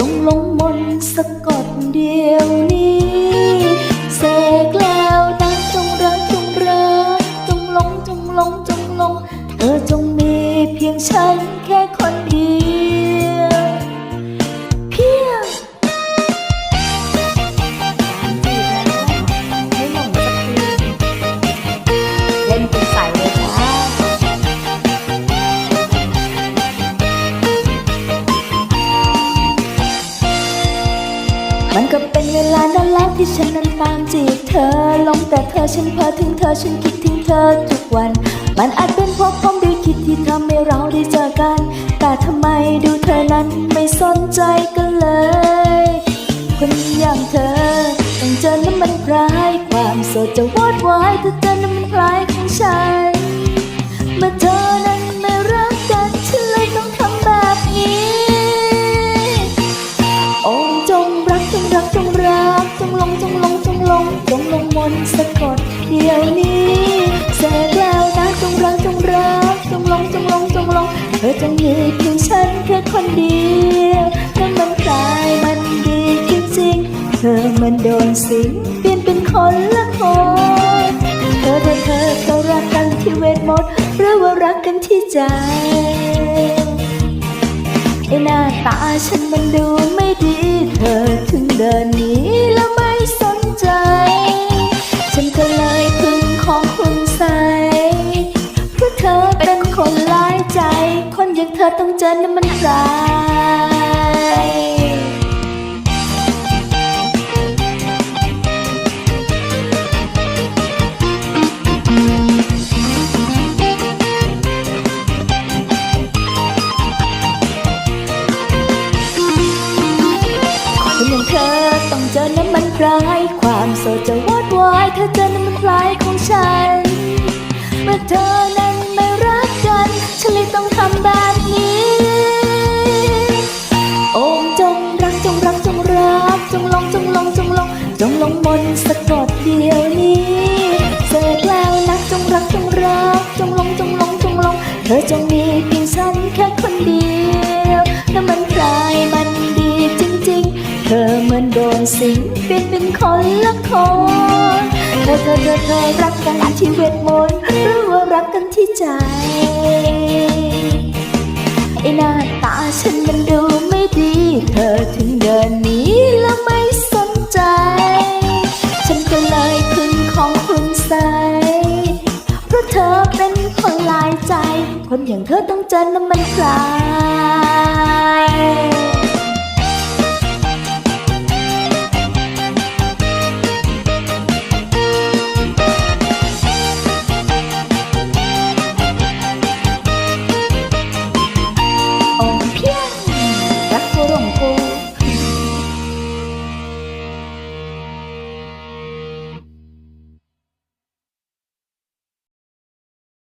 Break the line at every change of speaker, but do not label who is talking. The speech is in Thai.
จงลงมนสะกดเดียวนี้เสกแล้วนะจงรักจงรักจงหลงจงหลงจงหลง เธอจงมีเพียงฉัน เป็นเวลานั้นแล้วที่ฉันนั้นตามจีบเธอ ลงแต่เธอฉันเพ้อถึงเธอฉันคิดถึงเธอทุกวัน มันอาจเป็นเพราะผมด้คิดที่ทำให้เราได้เจอกัน แต่ทำไมดูเธอนั้นไม่สนใจกันเลย คนอย่างเธอต้องเจอน้ำมันพรายความสดจะวอดวายถ้าเจอน้ำมันพรายของฉันเมื่อเธอนั้นไม่รักกันฉันเลยต้องทำแบบนี้ องจงรักจงรักจง ลงจงลงจงลงจงลงมนสะกดเดี๋ยวนี้เสกแล้วนะจงรักจงรักจงลงจงลงจงลงเธอจงมีเพียงฉันแค่คนเดียวถ้ามันกลายมันดีจริงๆเธอมันโดนสิงเปลี่ยนเป็นคนละคนเธอเธอเธอก็รักกันที่เวทมนต์หรือว่ารักกันที่ใจไอ้หน้าตาฉันมันดูไม่ดีเธอ เธอต้องเจอน้ำมันพรายคนอย่างเธอต้องเจอน้ำมันพรายความโสดจะวอดวายถ้าเจอน้ำมันพรายของฉันเมื่อเธอนั้น สะกดเดียวนี้เสกแล้วนักจงรักจงรักจงลงจงลงจงลง เธอจงมีเพียงฉันแค่คนเดียวถ้ามันพรายมันดีจริงๆ เธอเหมือนโดนสิงเปลี่ยนเป็นคนละคนเธอเธอเธอเธอรักกันที่เวทมนต์หรือว่ารักกันที่ใจ คนอย่างเธอต้องเจอน้ำมันพราย